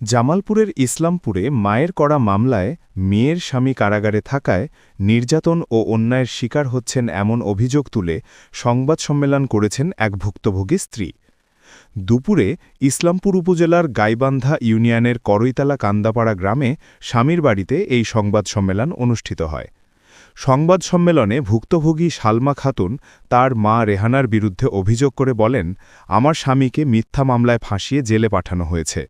জামালপুরের ইসলামপুরে মায়ের করা মামলায় মেয়ের স্বামী কারাগারে থাকায় নির্যাতন ও অন্যায়ের শিকার হচ্ছেন এমন অভিযোগ তুলে সংবাদ সম্মেলন করেছেন এক ভুক্তভোগী স্ত্রী। দুপুরে ইসলামপুর উপজেলার গাইবান্ধা ইউনিয়নের করইতালা কান্দাপাড়া গ্রামে স্বামীর বাড়িতে এই সংবাদ সম্মেলন অনুষ্ঠিত হয়। সংবাদ সম্মেলনে ভুক্তভোগী সালমা খাতুন তার মা রেহানার বিরুদ্ধে অভিযোগ করে বলেন, আমার স্বামীকে মিথ্যা মামলায় ফাঁসিয়ে জেলে পাঠানো হয়েছে।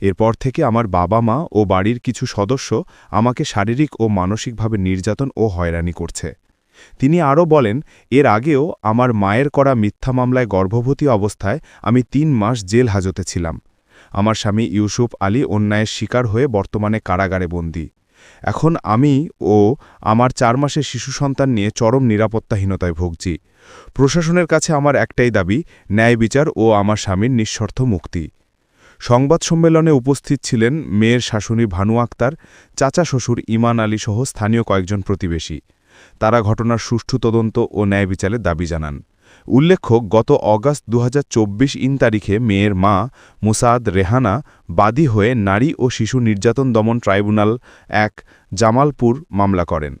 এরপর থেকে আমার বাবা মা ও বাড়ির কিছু সদস্য আমাকে শারীরিক ও মানসিকভাবে নির্যাতন ও হয়রানি করছে। তিনি আরও বলেন, এর আগেও আমার মায়ের করা মিথ্যা মামলায় গর্ভবতী অবস্থায় আমি তিন মাস জেল হাজতে ছিলাম। আমার স্বামী ইউসুফ আলী অন্যায়ের শিকার হয়ে বর্তমানে কারাগারে বন্দী। এখন আমি ও আমার চার মাসের শিশু সন্তান নিয়ে চরম নিরাপত্তাহীনতায় ভুগছি। প্রশাসনের কাছে আমার একটাই দাবি, ন্যায় বিচার ও আমার স্বামীর নিঃশর্ত মুক্তি। সংবাদ সম্মেলনে উপস্থিত ছিলেন মেয়ের শাশুড়ি ভানু আক্তার, চাচা শ্বশুর ইমান আলী সহ স্থানীয় কয়েকজন প্রতিবেশী। তারা ঘটনার সুষ্ঠু তদন্ত ও ন্যায় বিচারের দাবি জানান। উল্লেখ্য, গত অগাস্ট দু হাজার চব্বিশ ইন তারিখে মেয়ের মা মুসাদ রেহানা বাদী হয়ে নারী ও শিশু নির্যাতন দমন ট্রাইব্যুনাল এক জামালপুর মামলা করেন।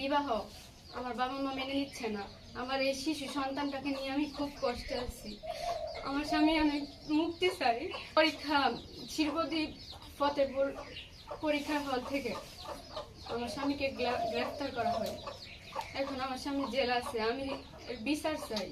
বিবাহ আমার বাবা মা মেনে নিচ্ছে না। আমার এই শিশু সন্তানটাকে নিয়ে আমি খুব কষ্টে আছি। আমার স্বামী আমি মুক্তি চাই পরীক্ষা শিল্পদ্বীপ ফতেপুর পরীক্ষার হল থেকে আমার স্বামীকে গ্রেফতার করা হয়। এখন আমার স্বামী জেল আছে, আমি বিচার চাই।